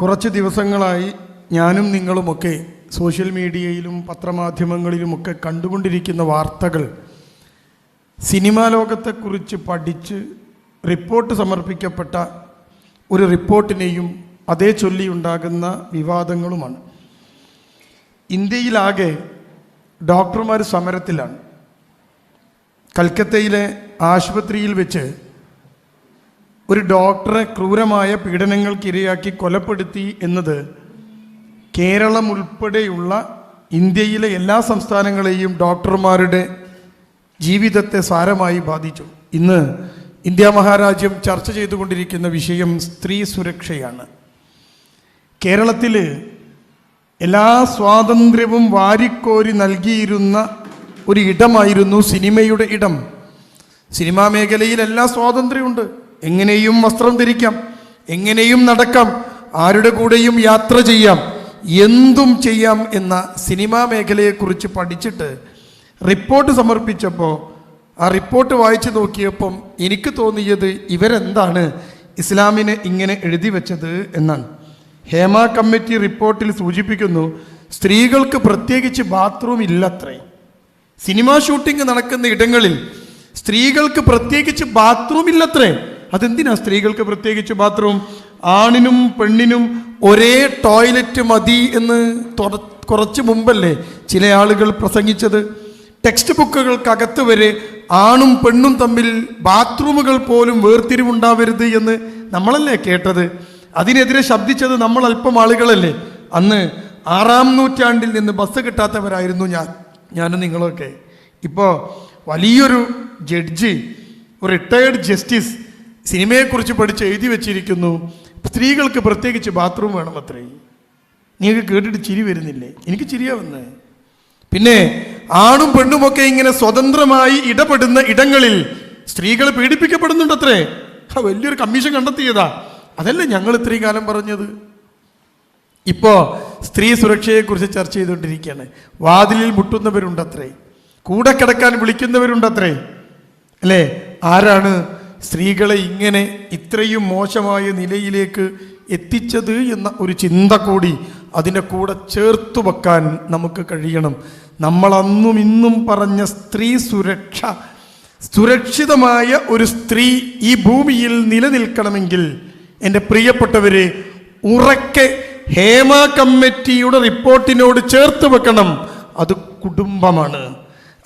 കുറച്ച് ദിവസങ്ങളായി ഞാനും നിങ്ങളുമൊക്കെ സോഷ്യൽ മീഡിയയിലും പത്രമാധ്യമങ്ങളിലുമൊക്കെ കണ്ടുകൊണ്ടിരിക്കുന്ന വാർത്തകൾ സിനിമാ ലോകത്തെക്കുറിച്ച് പഠിച്ച് റിപ്പോർട്ട് സമർപ്പിക്കപ്പെട്ട ഒരു റിപ്പോർട്ടിനെയും അതേ ചൊല്ലിയുണ്ടാകുന്ന വിവാദങ്ങളുമാണ്. ഇന്ത്യയിലാകെ ഡോക്ടർമാർ സമരത്തിലാണ്. കൽക്കത്തയിലെ ആശുപത്രിയിൽ വെച്ച് ഒരു ഡോക്ടറെ ക്രൂരമായ പീഡനങ്ങൾക്കിരയാക്കി കൊലപ്പെടുത്തി എന്നത് കേരളം ഉൾപ്പെടെയുള്ള ഇന്ത്യയിലെ എല്ലാ സംസ്ഥാനങ്ങളെയും ഡോക്ടർമാരുടെ ജീവിതത്തെ സാരമായി ബാധിച്ചു. ഇന്ന് ഇന്ത്യ മഹാരാജ്യം ചർച്ച ചെയ്തുകൊണ്ടിരിക്കുന്ന വിഷയം സ്ത്രീ സുരക്ഷയാണ്. കേരളത്തിൽ എല്ലാ സ്വാതന്ത്ര്യവും വാരിക്കോരി നൽകിയിരുന്ന ഒരു ഇടമായിരുന്നു സിനിമയുടെ ഇടം. സിനിമാ മേഖലയിൽ എല്ലാ സ്വാതന്ത്ര്യമുണ്ട്. എങ്ങനെയും വസ്ത്രം ധരിക്കാം എങ്ങനെയും നടക്കാം ആരുടെ കൂടെയും യാത്ര ചെയ്യാം എന്തും ചെയ്യാം എന്ന സിനിമാ മേഖലയെക്കുറിച്ച് പഠിച്ചിട്ട് റിപ്പോർട്ട് സമർപ്പിച്ചപ്പോൾ ആ റിപ്പോർട്ട് വായിച്ചു നോക്കിയപ്പം എനിക്ക് തോന്നിയത് ഇവരെന്താണ് ഇസ്ലാമിനെ ഇങ്ങനെ എഴുതി വെച്ചത് എന്നാണ്. ഹേമ കമ്മിറ്റി റിപ്പോർട്ടിൽ സൂചിപ്പിക്കുന്നു സ്ത്രീകൾക്ക് പ്രത്യേകിച്ച് ബാത്റൂം ഇല്ലത്രേ. സിനിമാ ഷൂട്ടിംഗ് നടക്കുന്ന ഇടങ്ങളിൽ സ്ത്രീകൾക്ക് പ്രത്യേകിച്ച് ബാത്റൂം ഇല്ലത്രേ. അതെന്തിനാ സ്ത്രീകൾക്ക് പ്രത്യേകിച്ച് ബാത്റൂം? ആണിനും പെണ്ണിനും ഒരേ ടോയ്ലറ്റ് മതി എന്ന് കുറച്ച് മുമ്പല്ലേ ചില ആളുകൾ പ്രസംഗിച്ചത്? ടെക്സ്റ്റ് ബുക്കുകൾക്കകത്ത് വരെ ആണും പെണ്ണും തമ്മിൽ ബാത്റൂമുകൾ പോലും വേർതിരിവുണ്ടാവരുത് എന്ന് നമ്മളല്ലേ കേട്ടത്? അതിനെതിരെ ശബ്ദിച്ചത് നമ്മൾ അല്പം ആളുകളല്ലേ? അന്ന് ആറാം നൂറ്റാണ്ടിൽ നിന്ന് ബസ് കിട്ടാത്തവരായിരുന്നു ഞാൻ ഞാനും നിങ്ങളൊക്കെ ഇപ്പോൾ വലിയൊരു ജഡ്ജി റിട്ടയേർഡ് ജസ്റ്റിസ് സിനിമയെക്കുറിച്ച് പഠിച്ച് എഴുതി വെച്ചിരിക്കുന്നു. സ്ത്രീകൾക്ക് പ്രത്യേകിച്ച് ബാത്റൂം വേണം അത്രേ നിങ്ങൾക്ക് കേട്ടിട്ട് ചിരി വരുന്നില്ലേ? എനിക്ക് ചിരിയാ വന്നേ. പിന്നെ ആണും പെണ്ണുമൊക്കെ ഇങ്ങനെ സ്വതന്ത്രമായി ഇടപെടുന്ന ഇടങ്ങളിൽ സ്ത്രീകൾ പീഡിപ്പിക്കപ്പെടുന്നുണ്ടത്രേ. ആ വലിയൊരു കമ്മീഷൻ കണ്ടെത്തിയതാ. അതല്ലേ ഞങ്ങൾ ഇത്രയും കാലം പറഞ്ഞത്? ഇപ്പോ സ്ത്രീ സുരക്ഷയെക്കുറിച്ച് ചർച്ച ചെയ്തുകൊണ്ടിരിക്കുകയാണ്. വാതിലിൽ മുട്ടുന്നവരുണ്ടത്രേ. കൂടെ കിടക്കാൻ വിളിക്കുന്നവരുണ്ടത്രേ. അല്ലേ? ആരാണ് സ്ത്രീകളെ ഇങ്ങനെ ഇത്രയും മോശമായ നിലയിലേക്ക് എത്തിച്ചത് എന്ന ഒരു ചിന്ത കൂടി അതിന്റെ കൂടെ ചേർത്തു വെക്കാൻ നമുക്ക് കഴിയണം. നമ്മൾ അന്നും ഇന്നും പറഞ്ഞ സ്ത്രീ സുരക്ഷ സുരക്ഷിതമായ ഒരു സ്ത്രീ ഈ ഭൂമിയിൽ നിലനിൽക്കണമെങ്കിൽ എന്റെ പ്രിയപ്പെട്ടവരെ ഉറക്കെ ഹേമ കമ്മിറ്റിയുടെ റിപ്പോർട്ടിനോട് ചേർത്ത് വെക്കണം. അത് കുടുംബമാണ്.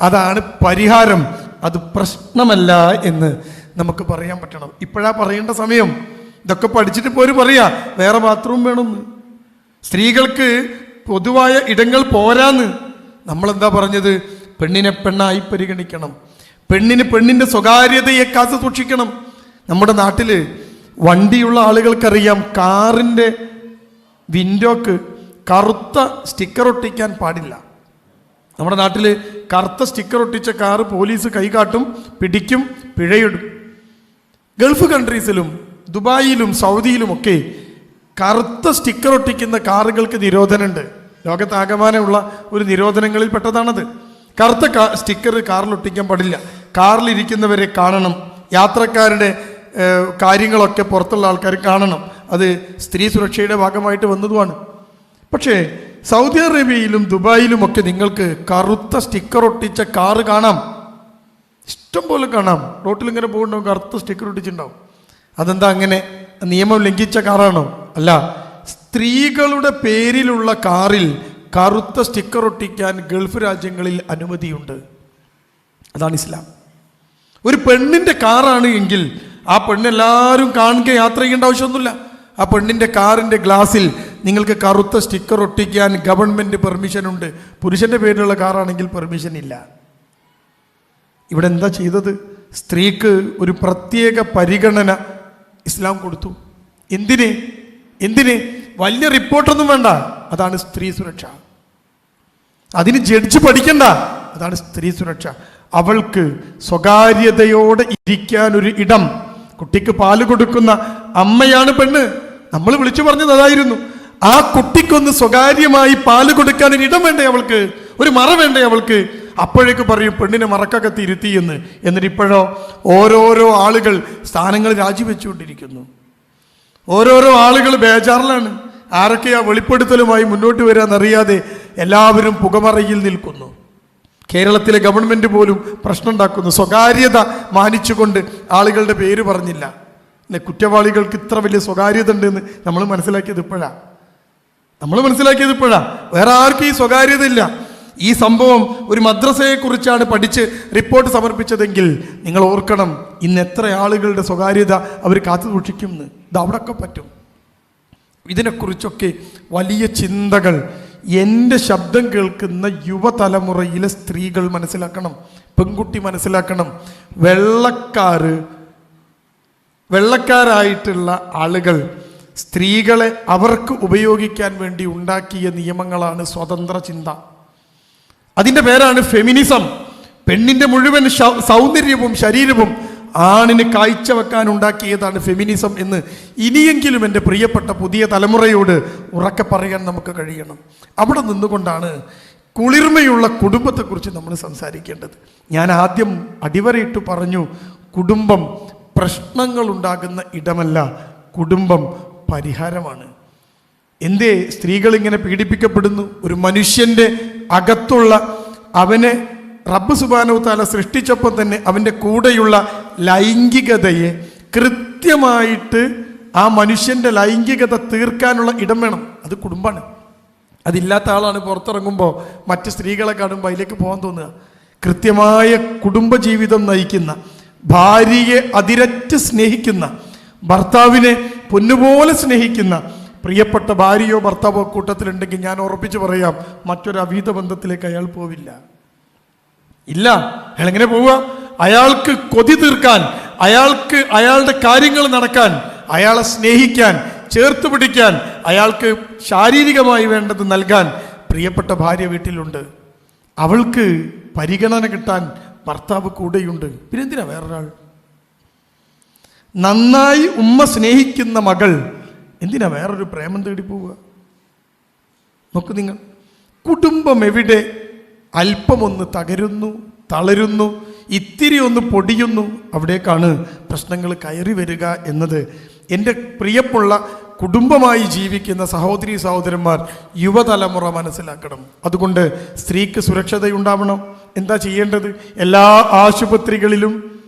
അതാണ് പരിഹാരം. അത് പ്രശ്നമല്ല എന്ന്. നമുക്ക് പറയാൻ പറ്റണം. ഇപ്പോഴാ പറയേണ്ട സമയം. ഇതൊക്കെ പഠിച്ചിട്ട് പോര് പറയാ. വേറെ ബാത്റൂം വേണമെന്ന് സ്ത്രീകൾക്ക് പൊതുവായ ഇടങ്ങൾ പോരാന്ന്. നമ്മളെന്താ പറഞ്ഞത്? പെണ്ണിനെ പെണ്ണായി പരിഗണിക്കണം. പെണ്ണിന് പെണ്ണിന്റെ സ്വകാര്യതയെ കാത്തു സൂക്ഷിക്കണം. നമ്മുടെ നാട്ടിൽ വണ്ടിയുള്ള ആളുകൾക്കറിയാം കാറിന്റെ വിൻഡോക്ക് കറുത്ത സ്റ്റിക്കർ ഒട്ടിക്കാൻ പാടില്ല. നമ്മുടെ നാട്ടിൽ കറുത്ത സ്റ്റിക്കർ ഒട്ടിച്ച കാറ് പോലീസ് കൈകാട്ടും പിടിക്കും പിഴയിടും. ഗൾഫ് കൺട്രീസിലും ദുബായിലും സൗദിയിലുമൊക്കെ കറുത്ത സ്റ്റിക്കർ ഒട്ടിക്കുന്ന കാറുകൾക്ക് നിരോധനമുണ്ട്. ലോകത്താകമാനമുള്ള ഒരു നിരോധനങ്ങളിൽ പെട്ടതാണത്. കറുത്ത കാ സ്റ്റിക്കർ കാറിൽ ഒട്ടിക്കാൻ പാടില്ല. കാറിലിരിക്കുന്നവരെ കാണണം. യാത്രക്കാരുടെ കാര്യങ്ങളൊക്കെ പുറത്തുള്ള ആൾക്കാർ കാണണം. അത് സ്ത്രീ സുരക്ഷയുടെ ഭാഗമായിട്ട് വന്നതുമാണ്. പക്ഷേ സൗദി അറേബ്യയിലും ദുബായിലുമൊക്കെ നിങ്ങൾക്ക് കറുത്ത സ്റ്റിക്കർ ഒട്ടിച്ച കാറ് കാണാം. ഇഷ്ടം പോലെ കാണാം. റോട്ടിൽ ഇങ്ങനെ പോകുന്നുണ്ടാവും കറുത്ത സ്റ്റിക്കർ ഒട്ടിച്ചിട്ടുണ്ടാവും അതെന്താ അങ്ങനെ? നിയമം ലംഘിച്ച കാറാണോ? അല്ല. സ്ത്രീകളുടെ പേരിലുള്ള കാറിൽ കറുത്ത സ്റ്റിക്കർ ഒട്ടിക്കാൻ ഗൾഫ് രാജ്യങ്ങളിൽ അനുമതിയുണ്ട്. അതാണ് ഇസ്ലാം. ഒരു പെണ്ണിന്റെ കാറാണ് എങ്കിൽ ആ പെണ്ണെല്ലാവരും കാണുക യാത്ര ചെയ്യേണ്ട ആവശ്യമൊന്നുമില്ല. ആ പെണ്ണിന്റെ കാറിന്റെ ഗ്ലാസിൽ നിങ്ങൾക്ക് കറുത്ത സ്റ്റിക്കർ ഒട്ടിക്കാൻ ഗവൺമെന്റ് പെർമിഷൻ ഉണ്ട്. പുരുഷന്റെ പേരിലുള്ള കാറാണെങ്കിൽ പെർമിഷൻ ഇല്ല. ഇവിടെ എന്താ ചെയ്തത്? സ്ത്രീക്ക് ഒരു പ്രത്യേക പരിഗണന ഇസ്ലാം കൊടുത്തു. എന്തിന്? എന്തിന്? വലിയ റിപ്പോർട്ടൊന്നും വേണ്ട. അതാണ് സ്ത്രീ സുരക്ഷ. അതിന് ജഡ്ജ് പഠിക്കണ്ട. അതാണ് സ്ത്രീ സുരക്ഷ. അവൾക്ക് സ്വകാര്യതയോടെ ഇരിക്കാൻ ഒരു ഇടം. കുട്ടിക്ക് പാൽ കൊടുക്കുന്ന അമ്മയാണ് പെണ്ണ്. നമ്മൾ വിളിച്ചു പറഞ്ഞത് അതായിരുന്നു. ആ കുട്ടിക്കൊന്ന് സ്വകാര്യമായി പാൽ കൊടുക്കാൻ ഒരു ഇടം വേണ്ടേ അവൾക്ക്? ഒരു മറ വേണ്ടേ അവൾക്ക്? അപ്പോഴേക്ക് പറയും പെണ്ണിനെ മറക്കൊക്കെ തിരുത്തി എന്ന്. എന്നിട്ട് ഇപ്പോഴോ ഓരോരോ ആളുകൾ സ്ഥാനങ്ങൾ രാജിവെച്ചുകൊണ്ടിരിക്കുന്നു. ഓരോരോ ആളുകൾ ബേജാറിലാണ്. ആരൊക്കെയാ വെളിപ്പെടുത്തലുമായി മുന്നോട്ട് വരാമെന്നറിയാതെ എല്ലാവരും പുകമറയിൽ നിൽക്കുന്നു. കേരളത്തിലെ ഗവൺമെന്റ് പോലും പ്രശ്നം ഉണ്ടാക്കുന്നു സ്വകാര്യത മാനിച്ചുകൊണ്ട് ആളുകളുടെ പേര് പറഞ്ഞില്ല. കുറ്റവാളികൾക്ക് ഇത്ര വലിയ സ്വകാര്യത ഉണ്ടെന്ന് നമ്മൾ മനസ്സിലാക്കിയത് ഇപ്പോഴാണ് നമ്മൾ മനസ്സിലാക്കിയത് ഇപ്പോഴാണ് വേറെ ആർക്കും ഈ സ്വകാര്യത ഇല്ല. ഈ സംഭവം ഒരു മദ്രസയെക്കുറിച്ചാണ് പഠിച്ച് റിപ്പോർട്ട് സമർപ്പിച്ചതെങ്കിൽ നിങ്ങൾ ഓർക്കണം ഇന്ന് എത്ര ആളുകളുടെ സ്വകാര്യത അവർ കാത്തു സൂക്ഷിക്കുമെന്ന്. ഇത് അവിടെയൊക്കെ പറ്റും. ഇതിനെക്കുറിച്ചൊക്കെ വലിയ ചിന്തകൾ. എന്റെ ശബ്ദം കേൾക്കുന്ന യുവതലമുറയിലെ സ്ത്രീകൾ മനസ്സിലാക്കണം പെൺകുട്ടി മനസ്സിലാക്കണം. വെള്ളക്കാര് വെള്ളക്കാരായിട്ടുള്ള ആളുകൾ സ്ത്രീകളെ അവർക്ക് ഉപയോഗിക്കാൻ വേണ്ടി ഉണ്ടാക്കിയ നിയമങ്ങളാണ് സ്വതന്ത്ര ചിന്ത. അതിന്റെ പേരാണ് ഫെമിനിസം പെണ്ണിന്റെ മുഴുവൻ സൗന്ദര്യവും ശരീരവും ആണിന് കാഴ്ചവെക്കാൻ ഉണ്ടാക്കിയതാണ് ഫെമിനിസം എന്ന് ഇനിയെങ്കിലും എന്റെ പ്രിയപ്പെട്ട പുതിയ തലമുറയോട് ഉറക്കെ പറയാൻ നമുക്ക് കഴിയണം. അവിടെ നിന്നുകൊണ്ടാണ് കുളിർമയുള്ള കുടുംബത്തെക്കുറിച്ച് നമ്മൾ സംസാരിക്കേണ്ടത്. ഞാൻ ആദ്യം അടിവരയിട്ട് പറഞ്ഞു കുടുംബം പ്രശ്നങ്ങൾ ഉണ്ടാകുന്ന ഇടമല്ല കുടുംബം പരിഹാരമാണ്. എന്തേ സ്ത്രീകൾ ഇങ്ങനെ പീഡിപ്പിക്കപ്പെടുന്നു? ഒരു മനുഷ്യന്റെ അകത്തുള്ള അവനെ റബ്ബ് സുബാനോ താല സൃഷ്ടിച്ചപ്പോൾ തന്നെ അവന്റെ കൂടെയുള്ള ലൈംഗികതയെ കൃത്യമായിട്ട് ആ മനുഷ്യന്റെ ലൈംഗികത തീർക്കാനുള്ള ഇടം വേണം. അത് കുടുംബമാണ് അതില്ലാത്ത ആളാണ് പുറത്തിറങ്ങുമ്പോൾ മറ്റ് സ്ത്രീകളെ കാണുമ്പോൾ അതിലേക്ക് പോകാൻ തോന്നുക. കൃത്യമായ കുടുംബജീവിതം നയിക്കുന്ന ഭാര്യയെ അതിരറ്റ് സ്നേഹിക്കുന്ന ഭർത്താവിനെ പൊന്നുപോലെ സ്നേഹിക്കുന്ന പ്രിയപ്പെട്ട ഭാര്യയോ ഭർത്താവോ കൂട്ടത്തിലുണ്ടെങ്കിൽ ഞാൻ ഉറപ്പിച്ച് പറയാം മറ്റൊരു അവീത ബന്ധത്തിലേക്ക് അയാൾ പോവില്ല. ഇല്ല അയാൾ എങ്ങനെ പോവുക? അയാൾക്ക് കൊതി തീർക്കാൻ അയാൾക്ക് അയാളുടെ കാര്യങ്ങൾ നടക്കാൻ അയാളെ സ്നേഹിക്കാൻ ചേർത്ത് പിടിക്കാൻ അയാൾക്ക് ശാരീരികമായി വേണ്ടത് നൽകാൻ പ്രിയപ്പെട്ട ഭാര്യ വീട്ടിലുണ്ട്. അവൾക്ക് പരിഗണന കിട്ടാൻ ഭർത്താവ് കൂടെയുണ്ട്. പിന്നെന്തിനാ വേറൊരാൾ? നന്നായി ഉമ്മ സ്നേഹിക്കുന്ന മകൾ എന്തിനാ വേറൊരു പ്രേമം തേടി പോവുക? നോക്ക് നിങ്ങൾ. കുടുംബം എവിടെ? അല്പമൊന്ന് തകരുന്നു തളരുന്നു ഇത്തിരി ഒന്ന് പൊടിയുന്നു. അവിടേക്കാണ് പ്രശ്നങ്ങൾ കയറി വരിക എന്നത്. എന്റെ പ്രിയപ്പുള്ള കുടുംബമായി ജീവിക്കുന്ന സഹോദരി സഹോദരന്മാർ യുവതലമുറ മനസ്സിലാക്കണം. അതുകൊണ്ട് സ്ത്രീക്ക് സുരക്ഷതയുണ്ടാവണം. എന്താ ചെയ്യേണ്ടത്? എല്ലാ ആശുപത്രികളിലും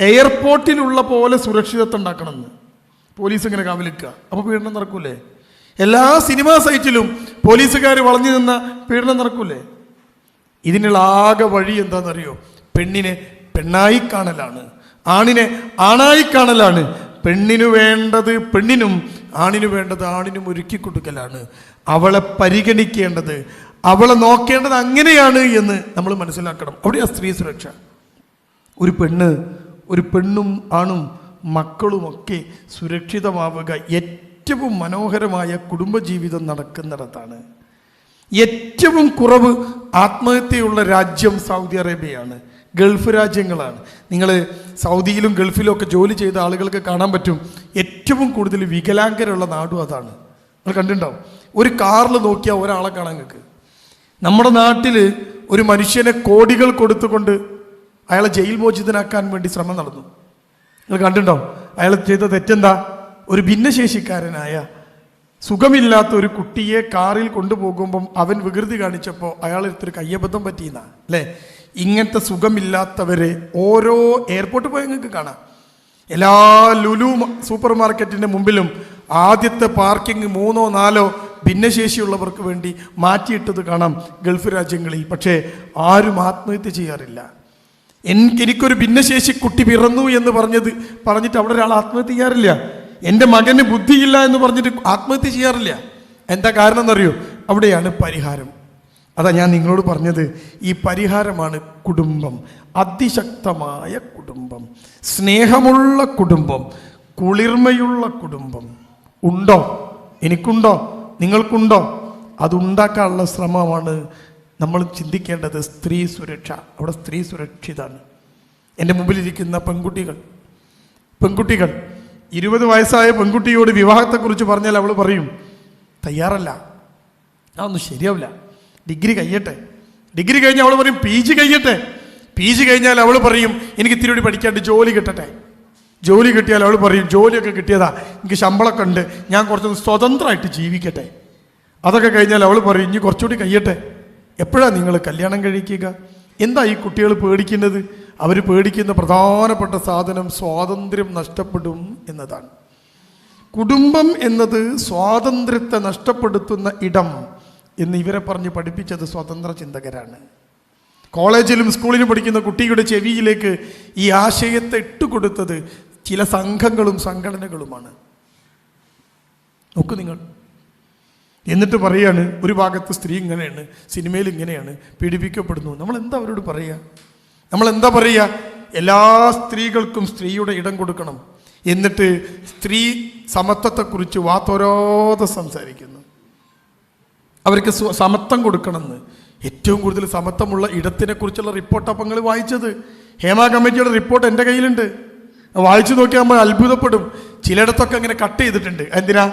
എയർപോർട്ടിലുള്ള പോലെ സുരക്ഷിതത്വം ഉണ്ടാക്കണമെന്ന്. പോലീസ് ഇങ്ങനെ കാവലിക്കുക അപ്പോൾ പീഡനം നടക്കൂലേ? എല്ലാ സിനിമാ സൈറ്റിലും പോലീസുകാർ വളഞ്ഞു നിന്ന പീഡനം നടക്കൂലേ? ഇതിനുള്ള ആകെ വഴി എന്താണെന്നറിയോ? പെണ്ണിനെ പെണ്ണായി കാണലാണ്. ആണിനെ ആണായി കാണലാണ്. പെണ്ണിനു വേണ്ടത് പെണ്ണിനും ആണിനു വേണ്ടത് ആണിനും ഒരുക്കി കൊടുക്കലാണ്. അവളെ പരിഗണിക്കേണ്ടത് അവളെ നോക്കേണ്ടത് അങ്ങനെയാണ് എന്ന് നമ്മൾ മനസ്സിലാക്കണം. അവിടെയാണ് സ്ത്രീ സുരക്ഷ. ഒരു പെണ്ണ് ഒരു പെണ്ണും ആണും മക്കളുമൊക്കെ സുരക്ഷിതമാവുക ഏറ്റവും മനോഹരമായ കുടുംബജീവിതം നടക്കുന്നിടത്താണ്. ഏറ്റവും കുറവ് ആത്മഹത്യയുള്ള രാജ്യം സൗദി അറേബ്യയാണ്. ഗൾഫ് രാജ്യങ്ങളാണ്. നിങ്ങൾ സൗദിയിലും ഗൾഫിലും ഒക്കെ ജോലി ചെയ്ത ആളുകൾക്ക് കാണാൻ പറ്റും ഏറ്റവും കൂടുതൽ വികലാംഗരുള്ള നാടും അതാണ്. നിങ്ങൾ കണ്ടിട്ടുണ്ടാവും. ഒരു കാറിൽ നോക്കിയാൽ ഒരാളെ കാണാൻ നിങ്ങൾക്ക്. നമ്മുടെ നാട്ടിൽ ഒരു മനുഷ്യനെ കോടികൾ കൊടുത്തുകൊണ്ട് അയാളെ ജയിൽ മോചിതനാക്കാൻ വേണ്ടി ശ്രമം നടന്നു. നിങ്ങൾ കണ്ടിട്ടുണ്ടോ? അയാൾ ചെയ്ത തെറ്റെന്താ? ഒരു ഭിന്നശേഷിക്കാരനായ സുഖമില്ലാത്ത ഒരു കുട്ടിയെ കാറിൽ കൊണ്ടുപോകുമ്പം അവൻ വികൃതി കാണിച്ചപ്പോൾ അയാൾ ഒരു കയ്യബദ്ധം പറ്റിയെന്ന അല്ലേ? ഇങ്ങനത്തെ സുഖമില്ലാത്തവരെ ഓരോ എയർപോർട്ട് പോയി നിങ്ങൾക്ക് കാണാം. എല്ലാ ലുലു സൂപ്പർ മാർക്കറ്റിന്റെ മുമ്പിലും ആദ്യത്തെ പാർക്കിംഗ് മൂന്നോ നാലോ ഭിന്നശേഷിയുള്ളവർക്ക് വേണ്ടി മാറ്റിയിട്ടത് കാണാം ഗൾഫ് രാജ്യങ്ങളിൽ. പക്ഷേ ആരും ആത്മഹത്യ ചെയ്യാറില്ല. എനിക്കൊരു ഭിന്നശേഷി കുട്ടി പിറന്നു എന്ന് പറഞ്ഞത് പറഞ്ഞിട്ട് അവിടെ ഒരാൾ ആത്മഹത്യ ചെയ്യാറില്ല. എന്റെ മകന് ബുദ്ധിയില്ല എന്ന് പറഞ്ഞിട്ട് ആത്മഹത്യ ചെയ്യാറില്ല. എന്താ കാരണം എന്നറിയോ അവിടെയാണ് പരിഹാരം. അതാ ഞാൻ നിങ്ങളോട് പറഞ്ഞത് ഈ പരിഹാരമാണ് കുടുംബം. അതിശക്തമായ കുടുംബം. സ്നേഹമുള്ള കുടുംബം. കുളിർമയുള്ള കുടുംബം. ഉണ്ടോ? എനിക്കുണ്ടോ? നിങ്ങൾക്കുണ്ടോ? അതുണ്ടാക്കാനുള്ള ശ്രമമാണ് നമ്മൾ ചിന്തിക്കേണ്ടത് സ്ത്രീ സുരക്ഷ. അവിടെ സ്ത്രീ സുരക്ഷിതാണ്. എന്റെ മുമ്പിലിരിക്കുന്ന പെൺകുട്ടികൾ. പെൺകുട്ടികൾ ഇരുപത് വയസ്സായ പെൺകുട്ടിയോട് വിവാഹത്തെക്കുറിച്ച് പറഞ്ഞാൽ അവൾ പറയും തയ്യാറല്ല. അതൊന്നും ശരിയാവില്ല. ഡിഗ്രി കഴിയട്ടെ. ഡിഗ്രി കഴിഞ്ഞാൽ അവൾ പറയും പി ജി കഴിയട്ടെ. പി ജി കഴിഞ്ഞാൽ അവൾ പറയും എനിക്ക് ഇത്തിരി കൂടി പഠിക്കാണ്ട് ജോലി കിട്ടട്ടെ. ജോലി കിട്ടിയാൽ അവൾ പറയും ജോലിയൊക്കെ കിട്ടിയതാ. എനിക്ക് ശമ്പളമൊക്കെ ഉണ്ട്. ഞാൻ കുറച്ചൊന്ന് സ്വതന്ത്രമായിട്ട് ജീവിക്കട്ടെ. അതൊക്കെ കഴിഞ്ഞാൽ അവൾ പറയും ഇനി കുറച്ചുകൂടി കഴിയട്ടെ. എപ്പോഴാണ് നിങ്ങൾ കല്യാണം കഴിക്കുക? എന്താ ഈ കുട്ടികൾ പേടിക്കുന്നത്? അവർ പേടിക്കുന്ന പ്രധാനപ്പെട്ട സാധനം സ്വാതന്ത്ര്യം നഷ്ടപ്പെടും എന്നതാണ്. കുടുംബം എന്നത് സ്വാതന്ത്ര്യത്തെ നഷ്ടപ്പെടുത്തുന്ന ഇടം എന്ന് ഇവരെ പറഞ്ഞ് പഠിപ്പിച്ചത് സ്വതന്ത്ര ചിന്തകരാണ്. കോളേജിലും സ്കൂളിലും പഠിക്കുന്ന കുട്ടിയുടെ ചെവിയിലേക്ക് ഈ ആശയത്തെ ഇട്ടുകൊടുത്തത് ചില സംഘങ്ങളും സംഘടനകളുമാണ്. നോക്കൂ നിങ്ങൾ. എന്നിട്ട് പറയാണ് ഒരു ഭാഗത്ത് സ്ത്രീ ഇങ്ങനെയാണ് സിനിമയിൽ ഇങ്ങനെയാണ് പീഡിപ്പിക്കപ്പെടുന്നു. നമ്മൾ എന്താ അവരോട് പറയുക നമ്മൾ എന്താ പറയുക എല്ലാ സ്ത്രീകൾക്കും സ്ത്രീയുടെ ഇടം കൊടുക്കണം. എന്നിട്ട് സ്ത്രീ സമത്വത്തെക്കുറിച്ച് വാത്തോരോതെ സംസാരിക്കുന്നു. അവർക്ക് സമത്വം കൊടുക്കണമെന്ന്. ഏറ്റവും കൂടുതൽ സമത്വമുള്ള ഇടത്തിനെക്കുറിച്ചുള്ള റിപ്പോർട്ട് അപ്പം നിങ്ങൾ വായിച്ചത്. ഹേമ കമ്മിറ്റിയുടെ റിപ്പോർട്ട് എന്റെ കയ്യിലുണ്ട്. വായിച്ചു നോക്കിയാൽ നമ്മൾ അത്ഭുതപ്പെടും. ചിലയിടത്തൊക്കെ അങ്ങനെ കട്ട് ചെയ്തിട്ടുണ്ട്. എന്തിനാ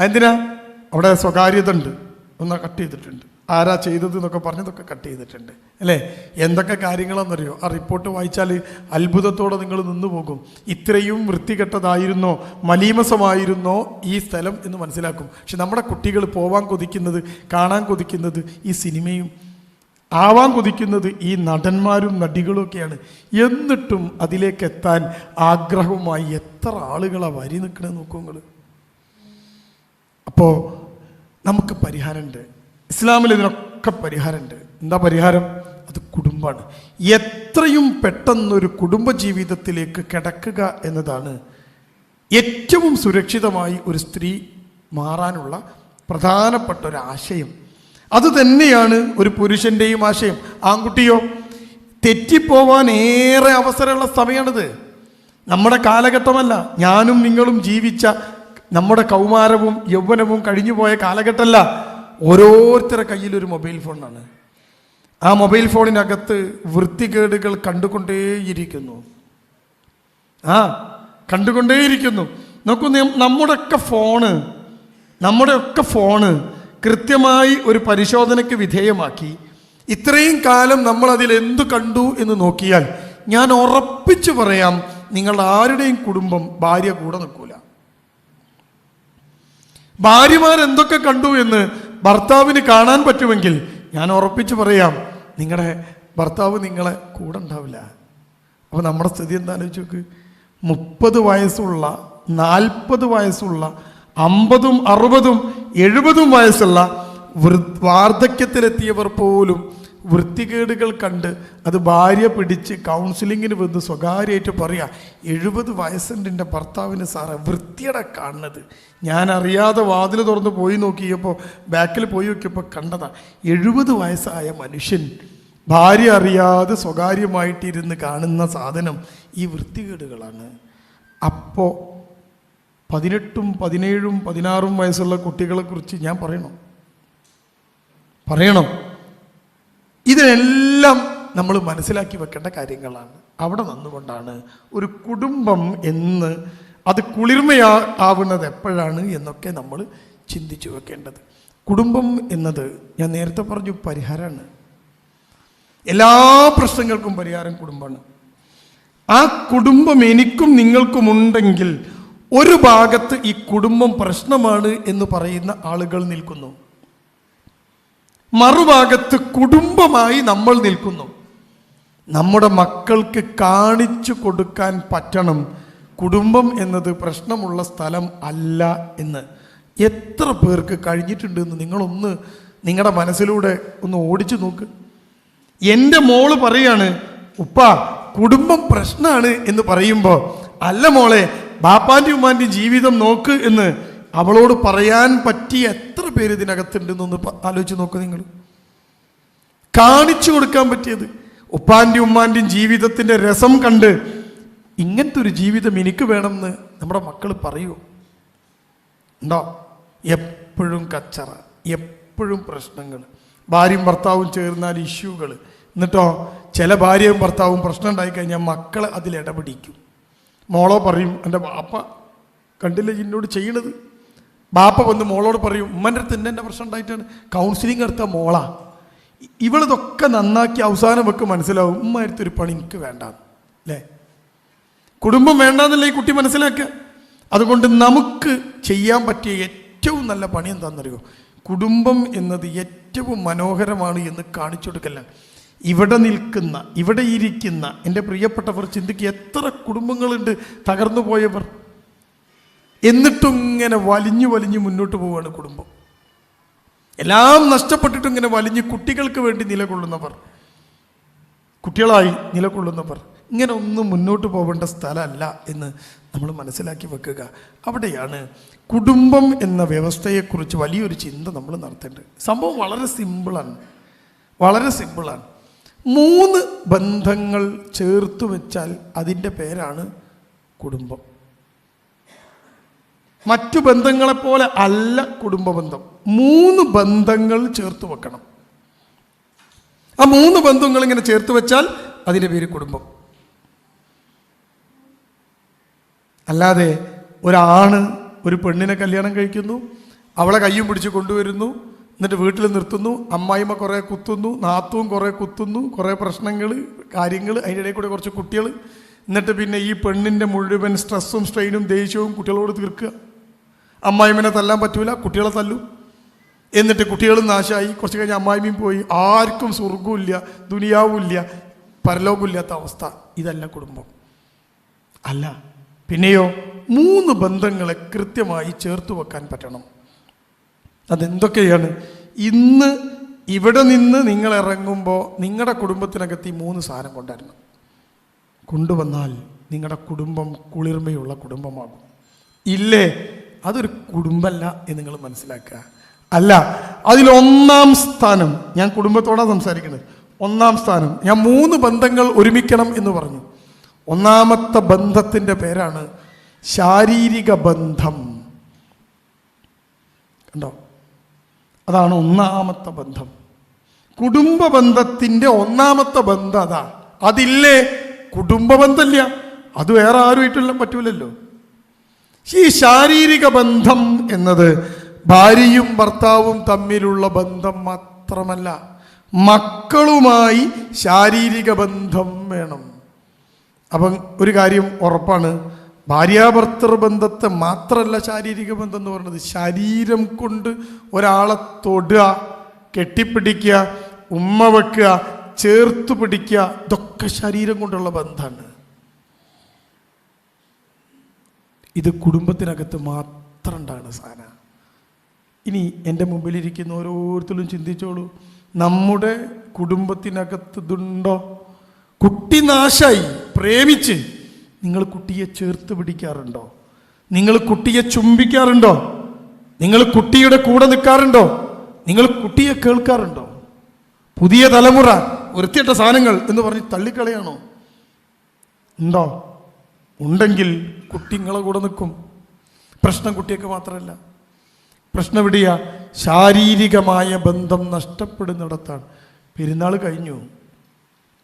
എന്തിനാ അവിടെ സ്വകാര്യത ഉണ്ട് ഒന്ന് കട്ട് ചെയ്തിട്ടുണ്ട്. ആരാ ചെയ്തത് എന്നൊക്കെ പറഞ്ഞതൊക്കെ കട്ട് ചെയ്തിട്ടുണ്ട്. അല്ലേ? എന്തൊക്കെ കാര്യങ്ങളാണെന്നറിയോ? ആ റിപ്പോർട്ട് വായിച്ചാൽ അത്ഭുതത്തോടെ നിങ്ങൾ നിന്നു പോകും. ഇത്രയും വൃത്തികെട്ടതായിരുന്നോ? മലീമസമായിരുന്നോ? ഈ സ്ഥലം എന്ന് മനസ്സിലാക്കും. പക്ഷെ നമ്മുടെ കുട്ടികൾ പോവാൻ കൊതിക്കുന്നത് കാണാൻ കൊതിക്കുന്നത് ഈ സിനിമയും ആവാൻ കൊതിക്കുന്നത് ഈ നടന്മാരും നടികളും ഒക്കെയാണ്. എന്നിട്ടും അതിലേക്ക് എത്താൻ ആഗ്രഹവുമായി എത്ര ആളുകളാണ് വരി നിൽക്കണേ നോക്കൂ നിങ്ങൾ അപ്പോൾ നമുക്ക് പരിഹാരമുണ്ട്. ഇസ്ലാമിൽ ഇതിനൊക്കെ പരിഹാരമുണ്ട്. എന്താ പരിഹാരം? അത് കുടുംബമാണ്. എത്രയും പെട്ടെന്നൊരു കുടുംബ ജീവിതത്തിലേക്ക് കിടക്കുക എന്നതാണ് ഏറ്റവും സുരക്ഷിതമായി ഒരു സ്ത്രീ മാറാനുള്ള പ്രധാനപ്പെട്ട ഒരു ആശയം അത് തന്നെയാണ് ഒരു പുരുഷന്റെയും ആശയം. ആൺകുട്ടിയോ തെറ്റിപ്പോവാൻ ഏറെ അവസരമുള്ള സമയമാണിത്. നമ്മുടെ കാലഘട്ടമല്ല. ഞാനും നിങ്ങളും ജീവിച്ച നമ്മുടെ കൗമാരവും യൗവനവും കഴിഞ്ഞുപോയ കാലഘട്ടമല്ല. ഓരോരുത്തരുടെ കയ്യിലൊരു മൊബൈൽ ഫോണാണ്. ആ മൊബൈൽ ഫോണിനകത്ത് വൃത്തികേടുകൾ കണ്ടുകൊണ്ടേയിരിക്കുന്നു. ആ കണ്ടുകൊണ്ടേയിരിക്കുന്നു. നോക്കൂ നമ്മുടെയൊക്കെ ഫോണ് നമ്മുടെയൊക്കെ ഫോണ് കൃത്യമായി ഒരു പരിശോധനയ്ക്ക് വിധേയമാക്കി. ഇത്രയും കാലം നമ്മൾ അതിൽ എന്ത് കണ്ടു എന്ന് നോക്കിയാൽ ഞാൻ ഉറപ്പിച്ചു പറയാം നിങ്ങളുടെ ആരുടെയും കുടുംബം ഭാര്യ കൂടെ നിൽക്കൂല ഭാര്യമാർ എന്തൊക്കെ കണ്ടു എന്ന് ഭർത്താവിന് കാണാൻ പറ്റുമെങ്കിൽ ഞാൻ ഉറപ്പിച്ചു പറയാം നിങ്ങളുടെ ഭർത്താവ് നിങ്ങളെ കൂടെ ഉണ്ടാവില്ല. അപ്പോൾ നമ്മുടെ സ്ഥിതി എന്താലോചിച്ച് നോക്ക്. മുപ്പത് വയസ്സുള്ള നാൽപ്പത് വയസ്സുള്ള അമ്പതും അറുപതും എഴുപതും വയസ്സുള്ള വാർദ്ധക്യത്തിലെത്തിയവർ പോലും വൃത്തികേടുകൾ കണ്ട് അത് ഭാര്യ പിടിച്ച് കൗൺസിലിങ്ങിന് വന്ന് സ്വകാര്യമായിട്ട് പറയാ എഴുപത് വയസ്സുണ്ട് എന്റെ ഭർത്താവിന് സാറേ വൃത്തിയുടെ കാണുന്നത്. ഞാൻ അറിയാതെ വാതിൽ തുറന്ന് പോയി നോക്കിയപ്പോൾ ബാക്കിൽ പോയി നോക്കിയപ്പോൾ കണ്ടതാണ് എഴുപത് വയസ്സായ മനുഷ്യൻ ഭാര്യ അറിയാതെ സ്വകാര്യമായിട്ടിരുന്ന് കാണുന്ന സാധനം ഈ വൃത്തികേടുകളാണ്. അപ്പോൾ പതിനെട്ടും പതിനേഴും പതിനാറും വയസ്സുള്ള കുട്ടികളെക്കുറിച്ച് ഞാൻ പറയണം? പറയണം? ഇതിനെല്ലാം നമ്മൾ മനസ്സിലാക്കി വെക്കേണ്ട കാര്യങ്ങളാണ്. അവിടെ നിന്നുകൊണ്ടാണ് ഒരു കുടുംബം എന്ന് അത് കുളിർമയാ ആവുന്നത് എപ്പോഴാണ് എന്നൊക്കെ നമ്മൾ ചിന്തിച്ചു വെക്കേണ്ടത്. കുടുംബം എന്നത് ഞാൻ നേരത്തെ പറഞ്ഞു പരിഹാരമാണ്. എല്ലാ പ്രശ്നങ്ങൾക്കും പരിഹാരം കുടുംബമാണ്. ആ കുടുംബം എനിക്കും നിങ്ങൾക്കും ഉണ്ടെങ്കിൽ ഒരു ഭാഗത്ത് ഈ കുടുംബം പ്രശ്നമാണ് എന്ന് പറയുന്ന ആളുകൾ നിൽക്കുന്നു. മറുഭാഗത്ത് കുടുംബമായി നമ്മൾ നിൽക്കുന്നു. നമ്മുടെ മക്കൾക്ക് കാണിച്ചു കൊടുക്കാൻ പറ്റണം. കുടുംബം എന്നത് പ്രശ്നമുള്ള സ്ഥലം അല്ല എന്ന്. എത്ര പേർക്ക് കഴിഞ്ഞിട്ടുണ്ട് എന്ന് നിങ്ങളൊന്ന് നിങ്ങളുടെ മനസ്സിലൂടെ ഒന്ന് ഓടിച്ചു നോക്ക്. എന്റെ മോൾ പറയാണ് ഉപ്പ കുടുംബം പ്രശ്നമാണ് എന്ന് പറയുമ്പോൾ അല്ല മോളെ ബാപ്പാന്റെയും ഉമ്മാന്റെയും ജീവിതം നോക്ക് എന്ന് അവളോട് പറയാൻ പറ്റിയ എത്ര പേര് ഇതിനകത്തുണ്ടെന്നൊന്ന് ആലോചിച്ച് നോക്കൂ നിങ്ങൾ. കാണിച്ചു കൊടുക്കാൻ പറ്റിയത്. ഉപ്പാന്റെയും ഉമ്മാന്റെയും ജീവിതത്തിന്റെ രസം കണ്ട് ഇങ്ങനത്തെ ഒരു ജീവിതം എനിക്ക് വേണമെന്ന് നമ്മുടെ മക്കൾ പറയുമോ ഉണ്ടോ? എപ്പോഴും കച്ചറ എപ്പോഴും പ്രശ്നങ്ങൾ. ഭാര്യയും ഭർത്താവും ചേർന്നാൽ ഇഷ്യൂകൾ. എന്നിട്ടോ ചില ഭാര്യയും ഭർത്താവും പ്രശ്നം ഉണ്ടായിക്കഴിഞ്ഞാൽ മക്കൾ അതിൽ ഇടപെടിക്കും. മോളോ പറയും എന്റെ ബാപ്പ കണ്ടില്ല എന്നോട് ചെയ്യണത്? ബാപ്പ വന്ന് മോളോട് പറയും ഉമ്മന്റെ അടുത്ത് എന്റെ പ്രശ്നം ഉണ്ടായിട്ടാണ്? കൗൺസിലിംഗ് എടുത്ത മോളാ. ഇവളിതൊക്കെ നന്നാക്കി അവസാനം വെക്ക് മനസ്സിലാവും ഉമ്മ അടുത്തൊരു പണി എനിക്ക് വേണ്ട അല്ലേ കുടുംബം വേണ്ടാന്നല്ല ഈ കുട്ടി മനസ്സിലാക്കുക? അതുകൊണ്ട് നമുക്ക് ചെയ്യാൻ പറ്റിയ ഏറ്റവും നല്ല പണി എന്താണെന്നറിയോ കുടുംബം എന്നത് ഏറ്റവും മനോഹരമാണ് എന്ന് കാണിച്ചു കൊടുക്കല്ല. ഇവിടെ നിൽക്കുന്ന ഇവിടെ ഇരിക്കുന്ന എന്റെ പ്രിയപ്പെട്ടവർ ചിന്തിക്കുക എത്ര കുടുംബങ്ങളുണ്ട് തകർന്നു പോയവർ എന്നിട്ടും ഇങ്ങനെ വലിഞ്ഞു വലിഞ്ഞു മുന്നോട്ട് പോവുകയാണ് കുടുംബം. എല്ലാം നഷ്ടപ്പെട്ടിട്ടും ഇങ്ങനെ വലിഞ്ഞ് കുട്ടികൾക്ക് വേണ്ടി നിലകൊള്ളുന്നവർ കുട്ടികളായി നിലകൊള്ളുന്നവർ ഇങ്ങനെ ഒന്നും മുന്നോട്ട് പോകേണ്ട സ്ഥലമല്ല എന്ന് നമ്മൾ മനസ്സിലാക്കി വെക്കുക. അവിടെയാണ് കുടുംബം എന്ന വ്യവസ്ഥയെക്കുറിച്ച് വലിയൊരു ചിന്ത നമ്മൾ നടത്തേണ്ടത്. സംഭവം വളരെ സിമ്പിളാണ്. വളരെ സിമ്പിളാണ്. മൂന്ന് ബന്ധങ്ങൾ ചേർത്ത് വെച്ചാൽ അതിന്റെ പേരാണ് കുടുംബം. മറ്റു ബന്ധങ്ങളെപ്പോലെ അല്ല കുടുംബ ബന്ധം മൂന്ന് ബന്ധങ്ങൾ ചേർത്ത് വെക്കണം. ആ മൂന്ന് ബന്ധങ്ങൾ ഇങ്ങനെ ചേർത്ത് വെച്ചാൽ അതിന്റെ പേര് കുടുംബം. അല്ലാതെ ഒരാണ് ഒരു പെണ്ണിനെ കല്യാണം കഴിക്കുന്നു അവളെ കയ്യും പിടിച്ച് കൊണ്ടുവരുന്നു എന്നിട്ട് വീട്ടിൽ നിർത്തുന്നു അമ്മായിമ്മ കുറേ കുത്തുന്നു നാത്തും കുറേ കുത്തുന്നു കുറേ പ്രശ്നങ്ങൾ കാര്യങ്ങൾ അതിന്റെ ഇടയിൽ കൂടെ കുറച്ച് കുട്ടികൾ എന്നിട്ട് പിന്നെ ഈ പെണ്ണിന്റെ മുഴുവൻ സ്ട്രെസ്സും സ്ട്രെയിനും ദേഷ്യവും കുട്ടികളോട് തീർക്കുക. അമ്മായിമ്മനെ തല്ലാൻ പറ്റൂല കുട്ടികളെ തല്ലു. എന്നിട്ട് കുട്ടികൾ നാശമായി കുറച്ച് കഴിഞ്ഞ് അമ്മായിമ്മയും പോയി. ആർക്കും സ്വർഗവുമില്ല ദുനിയാവുമില്ല പരലോകമില്ലാത്ത അവസ്ഥ. ഇതല്ല കുടുംബം. അല്ല പിന്നെയോ മൂന്ന് ബന്ധങ്ങളെ കൃത്യമായി ചേർത്ത് വെക്കാൻ പറ്റണം. അതെന്തൊക്കെയാണ്? ഇന്ന് ഇവിടെ നിന്ന് നിങ്ങൾ ഇറങ്ങുമ്പോൾ നിങ്ങളുടെ കുടുംബത്തിനകത്ത് ഈ മൂന്ന് സാധനം കൊണ്ടുവരണം. കൊണ്ടുവന്നാൽ നിങ്ങളുടെ കുടുംബം കുളിർമയുള്ള കുടുംബമാകും. ഇല്ലേ? അതൊരു കുടുംബമല്ല എന്ന് നിങ്ങൾ മനസ്സിലാക്കുക. അല്ല അതിലൊന്നാം സ്ഥാനം ഞാൻ കുടുംബത്തോടാണ് സംസാരിക്കുന്നത് ഒന്നാം സ്ഥാനം ഞാൻ മൂന്ന് ബന്ധങ്ങൾ ഒരുമിക്കണം എന്ന് പറഞ്ഞു. ഒന്നാമത്തെ ബന്ധത്തിന്റെ പേരാണ് ശാരീരിക ബന്ധം. കണ്ടോ? അതാണ് ഒന്നാമത്തെ ബന്ധം. കുടുംബ ബന്ധത്തിന്റെ ഒന്നാമത്തെ ബന്ധം അതാ. അതില്ലേ? കുടുംബ ബന്ധമില്ല. അത് വേറെ ആരുമായിട്ടുള്ള പറ്റൂലല്ലോ. ഈ ശാരീരിക ബന്ധം എന്നത് ഭാര്യയും ഭർത്താവും തമ്മിലുള്ള ബന്ധം മാത്രമല്ല മക്കളുമായി ശാരീരിക ബന്ധം വേണം. അപ്പം ഒരു കാര്യം ഉറപ്പാണ് ഭാര്യാഭർത്തൃ ബന്ധത്തെ മാത്രമല്ല ശാരീരിക ബന്ധം എന്ന് പറയുന്നത് ശരീരം കൊണ്ട് ഒരാളെ തൊടുക കെട്ടിപ്പിടിക്കുക ഉമ്മ വെക്കുക ചേർത്ത് പിടിക്കുക ഇതൊക്കെ ശരീരം കൊണ്ടുള്ള ബന്ധമാണ്. ഇത് കുടുംബത്തിനകത്ത് മാത്രം ഉണ്ടാകുന്ന സാധന ഇനി എന്റെ മുമ്പിലിരിക്കുന്ന ഓരോരുത്തരും ചിന്തിച്ചോളൂ. നമ്മുടെ കുടുംബത്തിനകത്ത് ഇതുണ്ടോ? കുട്ടി നാശായി പ്രേമിച്ച്. നിങ്ങൾ കുട്ടിയെ ചേർത്ത് പിടിക്കാറുണ്ടോ? നിങ്ങൾ കുട്ടിയെ ചുംബിക്കാറുണ്ടോ? നിങ്ങൾ കുട്ടിയുടെ കൂടെ നിൽക്കാറുണ്ടോ? നിങ്ങൾ കുട്ടിയെ കേൾക്കാറുണ്ടോ? പുതിയ തലമുറ വൃത്തിയിട്ട സാധനങ്ങൾ എന്ന് പറഞ്ഞ് തള്ളിക്കളയാണോ? ഉണ്ടോ? ഉണ്ടെങ്കിൽ കുട്ടിങ്ങളെ കൂടെ നിൽക്കും. പ്രശ്നം കുട്ടിയൊക്കെ മാത്രമല്ല. പ്രശ്നം എവിടെയാ ശാരീരികമായ ബന്ധം നഷ്ടപ്പെടുന്നിടത്താണ്. പെരുന്നാൾ കഴിഞ്ഞു.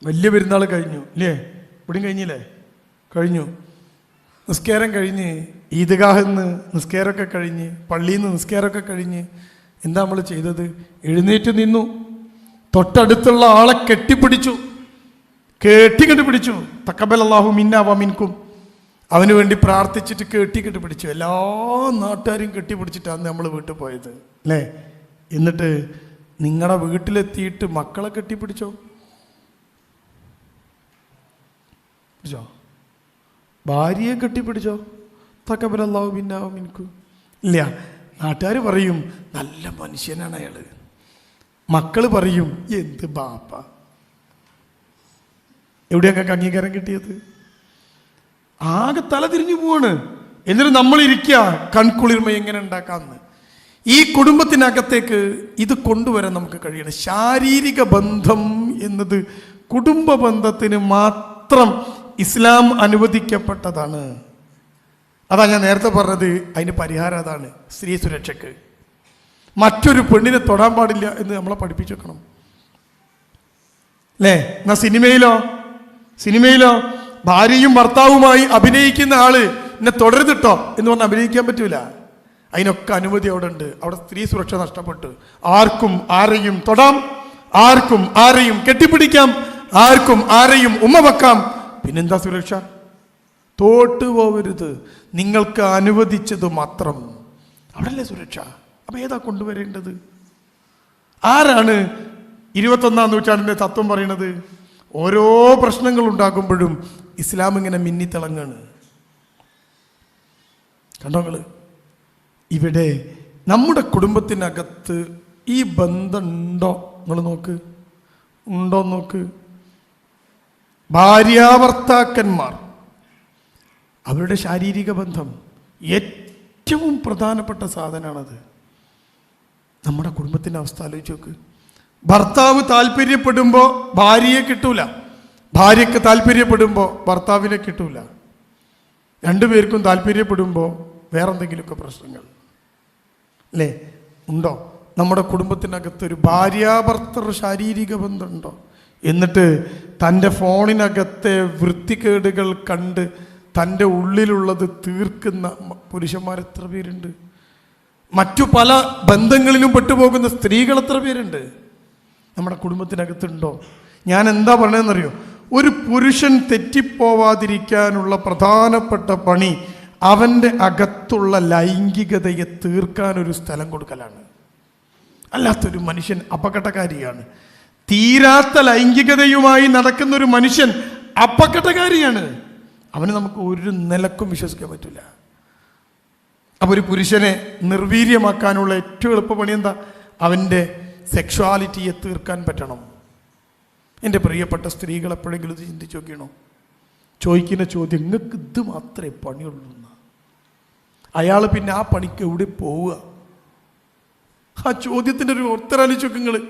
വലിയ പെരുന്നാൾ കഴിഞ്ഞു ഇല്ലേ? ഇവിടെയും കഴിഞ്ഞില്ലേ? കഴിഞ്ഞു. നിസ്കാരം കഴിഞ്ഞ് ഈദ്ഗാഹിന്ന് നിസ്കാരമൊക്കെ കഴിഞ്ഞ് പള്ളിയിൽ നിന്ന് നിസ്കാരമൊക്കെ കഴിഞ്ഞ് എന്താ നമ്മൾ ചെയ്തത്? എഴുന്നേറ്റ് നിന്നു. തൊട്ടടുത്തുള്ള ആളെ കെട്ടിപ്പിടിച്ചു. കെട്ടിക്കെട്ടി പിടിച്ചു. തക്കബൽ അള്ളാഹു മിന്നാവാ മിൻകും. അവന് വേണ്ടി പ്രാർത്ഥിച്ചിട്ട് കെട്ടി പിടിച്ചു. എല്ലാ നാട്ടുകാരും കെട്ടിപ്പിടിച്ചിട്ടാണ് നമ്മൾ വീട്ടിൽ പോയത്. അല്ലേ? എന്നിട്ട് നിങ്ങളുടെ വീട്ടിലെത്തിയിട്ട് മക്കളെ കെട്ടിപ്പിടിച്ചോ? പിടിച്ചോ? ഭാര്യയെ കെട്ടിപ്പിടിച്ചോ? തക്കബൽ പിന്നാവും എനിക്ക്. ഇല്ല. നാട്ടുകാർ പറയും നല്ല മനുഷ്യനാണ് അയാൾ മക്കൾ പറയും എന്ത് ബാപ്പ? എവിടെയൊക്കെ അംഗീകാരം കിട്ടിയത്? ആകെ തല തിരിഞ്ഞു പോവാണ്. എന്നിട്ട് നമ്മൾ ഇരിക്കുക കൺകുളിർമ എങ്ങനെ ഉണ്ടാക്കാമെന്ന് ഈ കുടുംബത്തിനകത്തേക്ക് ഇത് കൊണ്ടുവരാൻ നമുക്ക് കഴിയണം. ശാരീരിക ബന്ധം എന്നത് കുടുംബ ബന്ധത്തിന് മാത്രം ഇസ്ലാം അനുവദിക്കപ്പെട്ടതാണ്. അതാ ഞാൻ നേരത്തെ പറഞ്ഞത് അതിന് പരിഹാരം അതാണ് സ്ത്രീ സുരക്ഷയ്ക്ക് മറ്റൊരു പെണ്ണിനെ തൊടാൻ പാടില്ല എന്ന് നമ്മളെ പഠിപ്പിച്ചു വെക്കണം അല്ലേ എന്നാ സിനിമയിലോ? സിനിമയിലോ? ഭാര്യയും ഭർത്താവുമായി അഭിനയിക്കുന്ന ആൾ എന്നെ തുടരുതിട്ടോ എന്ന് പറഞ്ഞ് അഭിനയിക്കാൻ പറ്റൂല. അതിനൊക്കെ അനുമതി അവിടെ ഉണ്ട് അവിടെ സ്ത്രീ സുരക്ഷ നഷ്ടപ്പെട്ടു. ആർക്കും ആരെയും തൊടാം. ആർക്കും ആരെയും കെട്ടിപ്പിടിക്കാം. ആർക്കും ആരെയും ഉമ്മ വെക്കാം. പിന്നെന്താ സുരക്ഷ? തോട്ട് പോവരുത്. നിങ്ങൾക്ക് അനുവദിച്ചത് മാത്രം. അവിടല്ലേ സുരക്ഷ? അപ്പൊ ഏതാ കൊണ്ടുവരേണ്ടത്? ആരാണ് ഇരുപത്തൊന്നാം നൂറ്റാണ്ടിന്റെ തത്വം പറയുന്നത്? ഓരോ പ്രശ്നങ്ങൾ ഉണ്ടാക്കുമ്പോഴും ഇസ്ലാം ഇങ്ങനെ മിന്നിത്തിളങ്ങാണ്. കണ്ടോ നിങ്ങൾ ഇവിടെ നമ്മുടെ കുടുംബത്തിനകത്ത് ഈ ബന്ധമുണ്ടോ? നിങ്ങൾ നോക്ക്. ഉണ്ടോ നോക്ക്. ഭാര്യാഭർത്താക്കന്മാർ അവരുടെ ശാരീരിക ബന്ധം ഏറ്റവും പ്രധാനപ്പെട്ട സാധനമാണത്. നമ്മുടെ കുടുംബത്തിന്റെ അവസ്ഥ ആലോചിച്ച് നോക്ക്. ഭർത്താവ് താല്പര്യപ്പെടുമ്പോൾ ഭാര്യയെ കിട്ടൂല. ഭാര്യയ്ക്ക് താല്പര്യപ്പെടുമ്പോൾ ഭർത്താവിനെ കിട്ടൂല. രണ്ടുപേർക്കും താല്പര്യപ്പെടുമ്പോൾ വേറെന്തെങ്കിലുമൊക്കെ പ്രശ്നങ്ങൾ. അല്ലേ? ഉണ്ടോ? നമ്മുടെ കുടുംബത്തിനകത്ത് ഒരു ഭാര്യാഭർത്തർ ശാരീരിക ബന്ധമുണ്ടോ? എന്നിട്ട് തന്റെ ഫോണിനകത്തെ വൃത്തികേടുകൾ കണ്ട് തന്റെ ഉള്ളിലുള്ളത് തീർക്കുന്ന പുരുഷന്മാർ എത്ര പേരുണ്ട്? മറ്റു പല ബന്ധങ്ങളിലും പെട്ടുപോകുന്ന സ്ത്രീകൾ എത്ര പേരുണ്ട്? നമ്മുടെ കുടുംബത്തിനകത്തുണ്ടോ? ഞാൻ എന്താ പറയണെന്നറിയോ ഒരു പുരുഷൻ തെറ്റിപ്പോവാതിരിക്കാനുള്ള പ്രധാനപ്പെട്ട പണി അവന്റെ അകത്തുള്ള ലൈംഗികതയെ തീർക്കാൻ ഒരു സ്ഥലം കൊടുക്കലാണ്. അല്ലാത്തൊരു മനുഷ്യൻ അപകടകാരിയാണ്. തീരാത്ത ലൈംഗികതയുമായി നടക്കുന്ന ഒരു മനുഷ്യൻ അപകടകാരിയാണ്. അവന് നമുക്ക് ഒരു നിലക്കും വിശ്വസിക്കാൻ പറ്റില്ല. അപ്പോൾ ഒരു പുരുഷനെ നിർവീര്യമാക്കാനുള്ള ഏറ്റവും എളുപ്പ പണി എന്താ അവന്റെ സെക്ഷുവാലിറ്റിയെ തീർക്കാൻ പറ്റണം. എന്റെ പ്രിയപ്പെട്ട സ്ത്രീകൾ എപ്പോഴെങ്കിലും ഇത് ചിന്തിച്ച് നോക്കിയണോ? ചോദിക്കുന്ന ചോദ്യം നിങ്ങൾക്ക് ഇത് മാത്രമേ പണിയുള്ളൂ അയാൾ പിന്നെ ആ പണിക്ക് എവിടെ പോവുക? ആ ചോദ്യത്തിന്റെ ഒരു ഉത്തരാലിച്ചു നിങ്ങൾ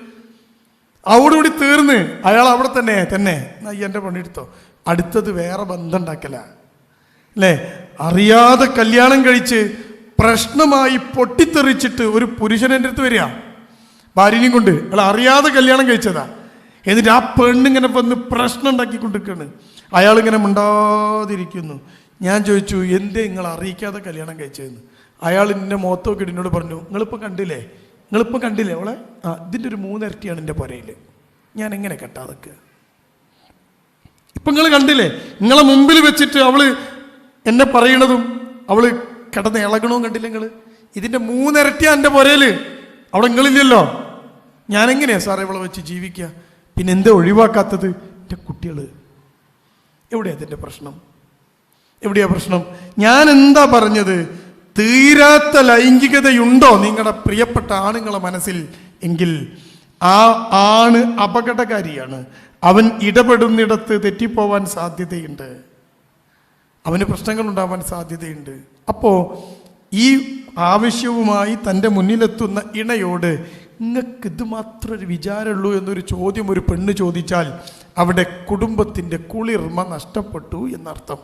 അവിടെ കൂടി തീർന്ന് അയാൾ അവിടെ തന്നെ തന്നെ. എന്നാ ഈ എന്റെ പണിയെടുത്തോ അടുത്തത് വേറെ ബന്ധം ഉണ്ടാക്കല. അല്ലേ? അറിയാതെ കല്യാണം കഴിച്ച് പ്രശ്നമായി പൊട്ടിത്തെറിച്ചിട്ട് ഒരു പുരുഷൻ എന്റെ അടുത്ത് വരിക. ഭാര്യനെയും കൊണ്ട്. അയാൾ അറിയാതെ കല്യാണം കഴിച്ചതാ. എന്നിട്ട് ആ പെണ്ണിങ്ങനെ വന്ന് പ്രശ്നം ഉണ്ടാക്കിക്കൊണ്ടിരിക്കുകയാണ്. അയാളിങ്ങനെ മിണ്ടാതിരിക്കുന്നു. ഞാൻ ചോദിച്ചു എന്തേ നിങ്ങൾ അറിയിക്കാതെ കല്യാണം കഴിച്ചതെന്ന്? അയാൾ എന്റെ മുഖത്തൊക്കെ എന്നോട് പറഞ്ഞു നിങ്ങളിപ്പോൾ കണ്ടില്ലേ? നിങ്ങളിപ്പോൾ കണ്ടില്ലേ അവളെ? ആ ഇതിന്റെ ഒരു മൂന്നിരട്ടിയാണ് എന്റെ പുരയിൽ. ഞാൻ എങ്ങനെ കെട്ടാതൊക്കെ ഇപ്പം നിങ്ങൾ കണ്ടില്ലേ? നിങ്ങളെ മുമ്പിൽ വെച്ചിട്ട് അവൾ എന്നെ പറയണതും അവൾ കിടന്ന് ഇളകണവും കണ്ടില്ല നിങ്ങൾ ഇതിന്റെ മൂന്നിരട്ടിയാണ് എന്റെ പുരയിൽ. അവിടെ നിങ്ങളില്ലല്ലോ. ഞാൻ എങ്ങനെയാ സാറേ ഇവളെ വെച്ച് ജീവിക്കുക? പിന്നെ എന്താ ഒഴിവാക്കാത്തത്? എന്റെ കുട്ടികൾ എവിടെയാണ് അതിന്റെ പ്രശ്നം? എവിടെയാ പ്രശ്നം? ഞാൻ എന്താ പറഞ്ഞത്? തീരാത്ത ലൈംഗികതയുണ്ടോ നിങ്ങളുടെ പ്രിയപ്പെട്ട ആണുങ്ങളെ മനസ്സിൽ? എങ്കിൽ ആ ആണ് അപകടകാരിയാണ്. അവൻ ഇടപെടുന്നിടത്ത് തെറ്റിപ്പോവാൻ സാധ്യതയുണ്ട്. അവന് പ്രശ്നങ്ങൾ ഉണ്ടാവാൻ സാധ്യതയുണ്ട്. അപ്പോൾ ഈ ആവശ്യവുമായി തന്റെ മുന്നിലെത്തുന്ന ഇണയോട് നിങ്ങൾക്ക് ഇത് മാത്രം ഒരു വിചാരമുള്ളൂ എന്നൊരു ചോദ്യം ഒരു പെണ്ണ് ചോദിച്ചാൽ അവിടെ കുടുംബത്തിന്റെ കുളിർമ നഷ്ടപ്പെട്ടു എന്നർത്ഥം.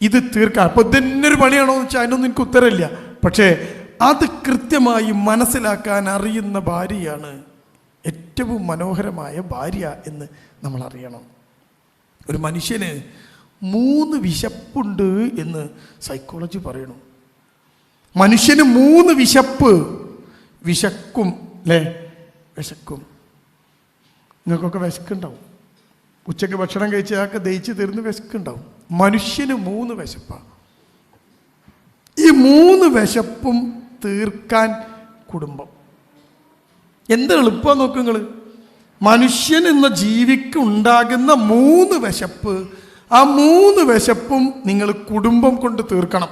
ഇത് തീർക്കാൻ അപ്പോൾ ഇതന്നെ ഒരു പണിയാണോ എന്ന് വെച്ചാൽ അതിനൊന്നും എനിക്ക് ഉത്തരമില്ല. പക്ഷേ അത് കൃത്യമായി മനസ്സിലാക്കാൻ അറിയുന്ന ഭാര്യയാണ് ഏറ്റവും മനോഹരമായ ഭാര്യ എന്ന് നമ്മൾ അറിയണം. ഒരു മനുഷ്യന് മൂന്ന് വിശപ്പുണ്ട് എന്ന് സൈക്കോളജി പറയണു. മനുഷ്യന് മൂന്ന് വിശപ്പ് വിശക്കും അല്ലേ വിശക്കും. നിങ്ങൾക്കൊക്കെ വിശക്കുണ്ടാവും. ഉച്ചയ്ക്ക് ഭക്ഷണം കഴിച്ചയാൾക്ക് ദഹിച്ച് തീർന്ന് വിശക്കുണ്ടാവും. മനുഷ്യന് മൂന്ന് വിശപ്പാണ് ഈ മൂന്ന് വിശപ്പും തീർക്കാൻ കുടുംബം. എന്ത് എളുപ്പമാണ് നോക്ക് നിങ്ങൾ മനുഷ്യൻ എന്ന ജീവിക്ക് ഉണ്ടാകുന്ന മൂന്ന് വിശപ്പ് ആ മൂന്ന് വിശപ്പും നിങ്ങൾ കുടുംബം കൊണ്ട് തീർക്കണം.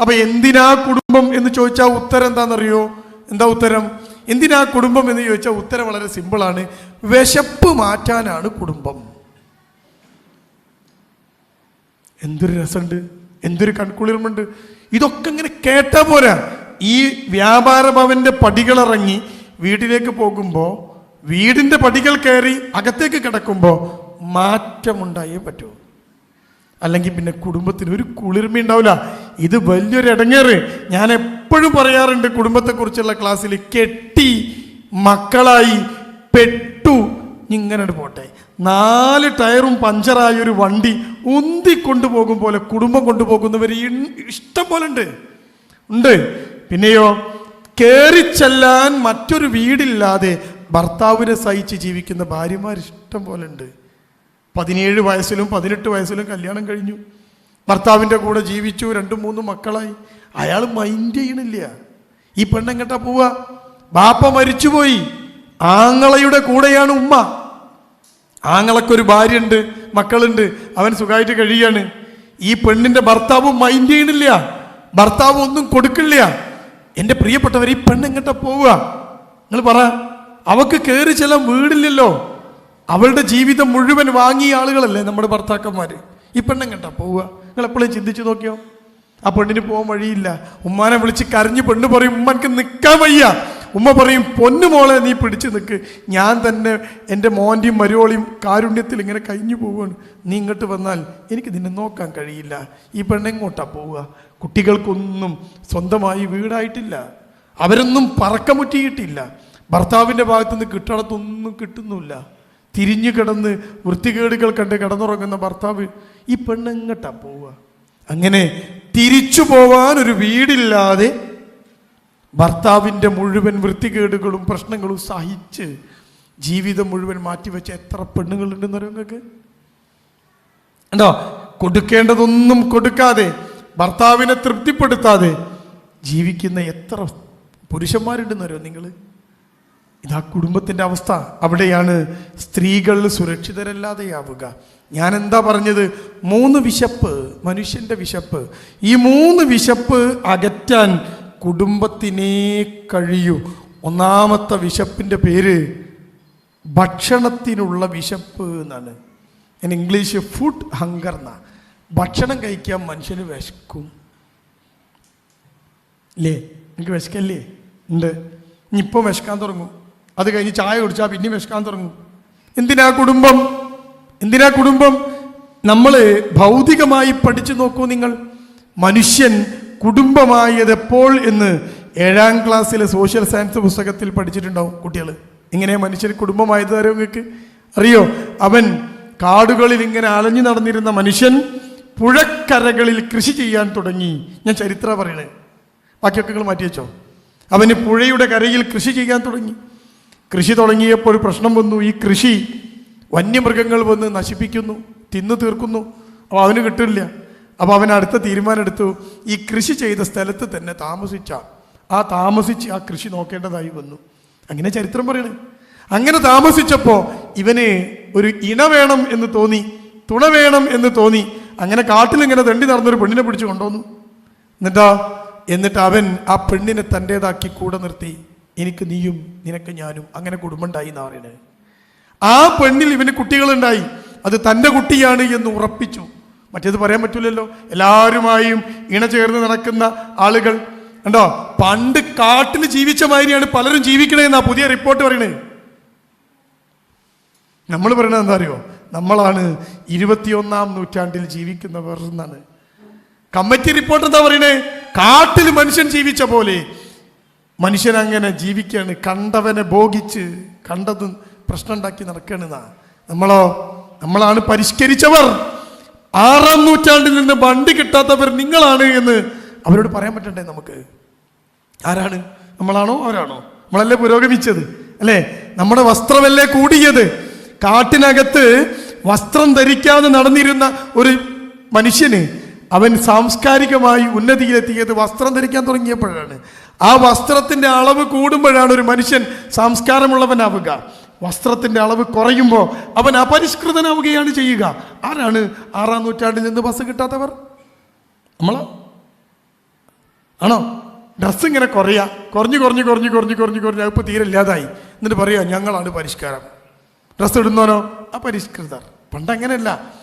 അപ്പൊ എന്തിനാ കുടുംബം എന്ന് ചോദിച്ചാൽ ഉത്തരം എന്താണെന്നറിയോ എന്താ ഉത്തരം? എന്തിനാ കുടുംബം എന്ന് ചോദിച്ചാൽ ഉത്തരം വളരെ സിമ്പിളാണ്. വിശപ്പ് മാറ്റാനാണ് കുടുംബം. എന്തൊരു രസമുണ്ട്. എന്തൊരു കൺകുളിർമുണ്ട് ഇതൊക്കെ ഇങ്ങനെ കേട്ട പോരാ. ഈ വ്യാപാര ഭവന്റെ പടികളിറങ്ങി വീട്ടിലേക്ക് പോകുമ്പോൾ വീടിന്റെ പടികൾ കയറി അകത്തേക്ക് കിടക്കുമ്പോൾ മാറ്റമുണ്ടായേ പറ്റൂ. അല്ലെങ്കിൽ പിന്നെ കുടുംബത്തിന് ഒരു കുളിർമ ഉണ്ടാവില്ല ഇത് വലിയൊരു ഇടങ്ങേറ്. ഞാൻ എപ്പോഴും പറയാറുണ്ട് കുടുംബത്തെക്കുറിച്ചുള്ള ക്ലാസ്സിൽ കെട്ടി മക്കളായി പെട്ടു ഇങ്ങനെ പോട്ടെ. നാല് ടയറും പഞ്ചറായ ഒരു വണ്ടി ഉന്തി കൊണ്ടുപോകും പോലെ കുടുംബം കൊണ്ടുപോകുന്നവർ ഇഷ്ടം പോലെ ഉണ്ട്. ഉണ്ട്. പിന്നെയോ കയറി ചെല്ലാൻ മറ്റൊരു വീടില്ലാതെ ഭർത്താവിനെ സഹിച്ച് ജീവിക്കുന്ന ഭാര്യമാർ ഇഷ്ടം പോലെ ഉണ്ട്. പതിനേഴ് വയസ്സിലും പതിനെട്ട് വയസ്സിലും കല്യാണം കഴിഞ്ഞു. ഭർത്താവിന്റെ കൂടെ ജീവിച്ചു രണ്ടും മൂന്നും മക്കളായി. അയാൾ മൈൻഡ് ചെയ്യണില്ല. ഈ പെണ്ണെങ്ങട്ടാ പോവുക ബാപ്പ മരിച്ചുപോയി. ആങ്ങളയുടെ കൂടെയാണ് ഉമ്മ. ആങ്ങളക്കൊരു ഭാര്യയുണ്ട് മക്കളുണ്ട്. അവൻ സുഖമായിട്ട് കഴിയാണ് ഈ പെണ്ണിന്റെ ഭർത്താവ് മൈൻഡ് ചെയ്യണില്ല. ഭർത്താവ് ഒന്നും കൊടുക്കില്ല. എന്റെ പ്രിയപ്പെട്ടവർ ഈ പെണ്ണെങ്ങട്ട പോവുക നിങ്ങൾ പറ അവക്ക് കയറി ചെല്ലാൻ വീടില്ലല്ലോ. അവളുടെ ജീവിതം മുഴുവൻ വാങ്ങിയ ആളുകളല്ലേ നമ്മുടെ ഭർത്താക്കന്മാർ ഈ പെണ്ണെങ്ങട്ട പോവുക നിങ്ങൾ എപ്പോഴും ചിന്തിച്ചു നോക്കിയോ? ആ പെണ്ണിന് പോകാൻ വഴിയില്ല. ഉമ്മാനെ വിളിച്ച് കരഞ്ഞ് പെണ്ണ് പറയും ഉമ്മനക്ക് നിൽക്കാൻ വയ്യ. ഉമ്മ പറയും പൊന്നു മോളെ നീ പിടിച്ച് നിൽക്ക് ഞാൻ തന്നെ എന്റെ മോന്റെയും മരുവോളിയും കാരുണ്യത്തിൽ ഇങ്ങനെ കഴിഞ്ഞു പോവുകയാണ്. നീ ഇങ്ങോട്ട് വന്നാൽ എനിക്ക് നിന്നെ നോക്കാൻ കഴിയില്ല. ഈ പെണ്ണെങ്ങോട്ടാണ് പോവുക? കുട്ടികൾക്കൊന്നും സ്വന്തമായി വീടായിട്ടില്ല. അവരൊന്നും പറക്കമുറ്റിയിട്ടില്ല. ഭർത്താവിന്റെ ഭാഗത്തുനിന്ന് കിട്ടണത്തൊന്നും കിട്ടുന്നില്ല. തിരിഞ്ഞു കിടന്ന് വൃത്തികേടുകൾ കണ്ട് കിടന്നുറങ്ങുന്ന ഭർത്താവ് ഈ പെണ്ണെങ്ങട്ടാ പോവുക? അങ്ങനെ തിരിച്ചു പോവാൻ ഒരു വീടില്ലാതെ ഭർത്താവിന്റെ മുഴുവൻ വൃത്തികേടുകളും പ്രശ്നങ്ങളും സഹിച്ച് ജീവിതം മുഴുവൻ മാറ്റിവെച്ച എത്ര പെണ്ണുങ്ങളുണ്ടെന്ന് നിങ്ങൾക്ക്? ഉണ്ടോ കൊടുക്കേണ്ടതൊന്നും കൊടുക്കാതെ ഭർത്താവിനെ തൃപ്തിപ്പെടുത്താതെ ജീവിക്കുന്ന എത്ര പുരുഷന്മാരുണ്ടെന്ന് അറിയോ നിങ്ങൾ? ഇതാ കുടുംബത്തിന്റെ അവസ്ഥ. അവിടെയാണ് സ്ത്രീകൾ സുരക്ഷിതരല്ലാതെയാവുക. ഞാൻ എന്താ പറഞ്ഞത്? മൂന്ന് വിശപ്പ് മനുഷ്യന്റെ വിശപ്പ്. ഈ മൂന്ന് വിശപ്പ് അകറ്റാൻ കുടുംബത്തിനേ കഴിയൂ. ഒന്നാമത്തെ വിശപ്പിന്റെ പേര് ഭക്ഷണത്തിനുള്ള വിശപ്പ് എന്നാണ്. ഞാൻ ഇംഗ്ലീഷ് ഫുഡ് ഹങ്കർ എന്നാ. ഭക്ഷണം കഴിക്കാൻ മനുഷ്യന് വിശക്കും. ഇല്ലേ? എനിക്ക് വിശക്കല്ലേ? ഉണ്ട്. ഇനിയിപ്പോൾ വിശക്കാൻ തുടങ്ങും. അത് കഴിഞ്ഞ് ചായ കുടിച്ചാൽ പിന്നെയും വിശക്കാൻ തുടങ്ങും. എന്തിനാ കുടുംബം? എന്തിനാ കുടുംബം? നമ്മൾ ഭൗതികമായി പഠിച്ചു നോക്കൂ നിങ്ങൾ. മനുഷ്യൻ കുടുംബമായത് എപ്പോൾ എന്ന് ഏഴാം ക്ലാസ്സിലെ സോഷ്യൽ സയൻസ് പുസ്തകത്തിൽ പഠിച്ചിട്ടുണ്ടാവും കുട്ടികൾ ഇങ്ങനെ മനുഷ്യൻ കുടുംബമായത് തരും നിങ്ങൾക്ക്? അറിയോ? അവൻ കാടുകളിൽ ഇങ്ങനെ അലഞ്ഞു നടന്നിരുന്ന മനുഷ്യൻ പുഴക്കരകളിൽ കൃഷി ചെയ്യാൻ തുടങ്ങി. ഞാൻ ചരിത്ര പറയണേ. ബാക്കിയൊക്കെ നിങ്ങൾ മാറ്റി വെച്ചോ അവന് പുഴയുടെ കരയിൽ കൃഷി ചെയ്യാൻ തുടങ്ങി. കൃഷി തുടങ്ങിയപ്പോൾ പ്രശ്നം വന്നു. ഈ കൃഷി വന്യമൃഗങ്ങൾ വന്ന് നശിപ്പിക്കുന്നു തിന്നു തീർക്കുന്നു. അപ്പോൾ അവന് കിട്ടില്ല. അപ്പോൾ അവൻ അടുത്ത തീരുമാനം എടുത്തു ഈ കൃഷി ചെയ്ത സ്ഥലത്ത് തന്നെ താമസിച്ച ആ താമസിച്ച് ആ കൃഷി നോക്കേണ്ടതായി വന്നു. അങ്ങനെ ചരിത്രം പറയണേ. അങ്ങനെ താമസിച്ചപ്പോൾ ഇവന് ഒരു ഇണ വേണം എന്ന് തോന്നി തുണ വേണം എന്ന് തോന്നി. അങ്ങനെ കാട്ടിൽ കാട്ടിലിങ്ങനെ തണ്ടി നടന്നൊരു പെണ്ണിനെ പിടിച്ച് കൊണ്ടുവന്നു. എന്നിട്ടാ എന്നിട്ട് അവൻ ആ പെണ്ണിനെ തന്റേതാക്കി കൂടെ നിർത്തി. എനിക്ക് നീയും നിനക്ക് ഞാനും അങ്ങനെ കുടുംബം ഉണ്ടായി എന്നാ പറയുന്നത് ആ പെണ്ണിൽ ഇവന് കുട്ടികളുണ്ടായി. അത് തന്റെ കുട്ടിയാണ് എന്ന് ഉറപ്പിച്ചു. മറ്റേത് പറയാൻ പറ്റില്ലല്ലോ എല്ലാവരുമായും ഇണചേർന്ന് നടക്കുന്ന ആളുകൾ. ഉണ്ടോ പണ്ട് കാട്ടിൽ ജീവിച്ച മാതിരിയാണ് പലരും ജീവിക്കണേന്നാ പുതിയ റിപ്പോർട്ട് പറയണേ. നമ്മൾ പറയണത് എന്താ അറിയോ? നമ്മളാണ് ഇരുപത്തിയൊന്നാം നൂറ്റാണ്ടിൽ ജീവിക്കുന്നവർ എന്നാണ്. കമ്മിറ്റി റിപ്പോർട്ട് എന്താ പറയണേ? കാട്ടിൽ മനുഷ്യൻ ജീവിച്ച പോലെ മനുഷ്യൻ ജീവിക്കുകയാണ് കണ്ടവനെ ഭോഗിച്ച് കണ്ടത് പ്രശ്നം ഉണ്ടാക്കി നടക്കണെന്നാ നമ്മളോ നമ്മളാണ് പരിഷ്കരിച്ചവർ. ആറാം നൂറ്റാണ്ടിൽ നിന്ന് വണ്ടി കിട്ടാത്തവർ നിങ്ങളാണ് എന്ന് അവരോട് പറയാൻ പറ്റണ്ടേ നമുക്ക്? ആരാണ്? നമ്മളാണോ? അവരാണോ? നമ്മളല്ലേ പുരോഗമിച്ചത്? അല്ലേ? നമ്മുടെ വസ്ത്രമല്ലേ കൂടിയത്? കാട്ടിനകത്ത് വസ്ത്രം ധരിക്കാതെ നടന്നിരുന്ന ഒരു മനുഷ്യന് അവൻ സാംസ്കാരികമായി ഉന്നതിയിലെത്തിയത് വസ്ത്രം ധരിക്കാൻ തുടങ്ങിയപ്പോഴാണ്. ആ വസ്ത്രത്തിന്റെ അളവ് കൂടുമ്പോഴാണ് ഒരു മനുഷ്യൻ സംസ്കാരമുള്ളവനാവുക. വസ്ത്രത്തിന്റെ അളവ് കുറയുമ്പോൾ അവൻ അപരിഷ്കൃതനാവുകയാണ് ചെയ്യുക. ആരാണ് ആറാം നൂറ്റാണ്ടിൽ നിന്ന് ബസ് കിട്ടാത്തവർ? നമ്മളോ? ആണോ? ഡ്രസ്സ് ഇങ്ങനെ കുറയാ. കുറഞ്ഞു കുറഞ്ഞു കുറഞ്ഞു കുറഞ്ഞു കുറഞ്ഞു കുറഞ്ഞു. അതിപ്പോൾ തീരെ ഇല്ലാതായി. എന്നിട്ട് പറയുക ഞങ്ങളാണ് പരിഷ്കാരം. ഡ്രസ്സ് ഇടുന്നവനോ? അപരിഷ്കൃതർ. പണ്ട് അങ്ങനെയല്ല